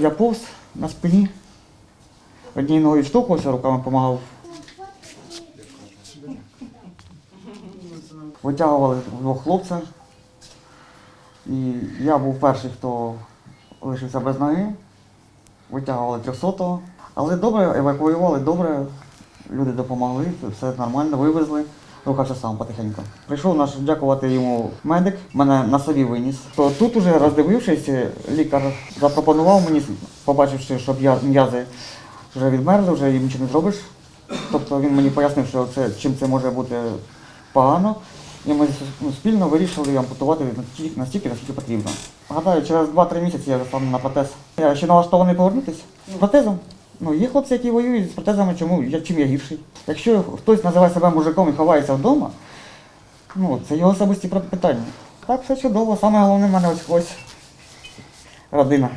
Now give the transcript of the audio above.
Я повз на спині. Однією ногою штовхувався, руками допомагав. Витягували двох хлопця. І я був перший, хто лишився без ноги. Витягували 300-го. Але добре, евакуювали добре. Люди допомогли, все нормально, вивезли. Рухався сам потихеньку. Прийшов наш дякувати йому медик, мене на собі виніс. То тут уже роздивившись, лікар запропонував мені, побачивши, що м'язи вже відмерзли, вже їм нічого не зробиш. Тобто він мені пояснив, що це, чим це може бути погано. І ми спільно вирішили ампутувати настільки, наскільки потрібно. Гадаю, через 2-3 місяці я вже сам на протез. Я ще налаштований повернутися з протезом. Ну, є хлопці, які воюють з протезами, чому я чим я гірший. Якщо хтось називає себе мужиком і ховається вдома, ну це його особисті питання. Так, все чудово. Саме головне в мене ось ось родина.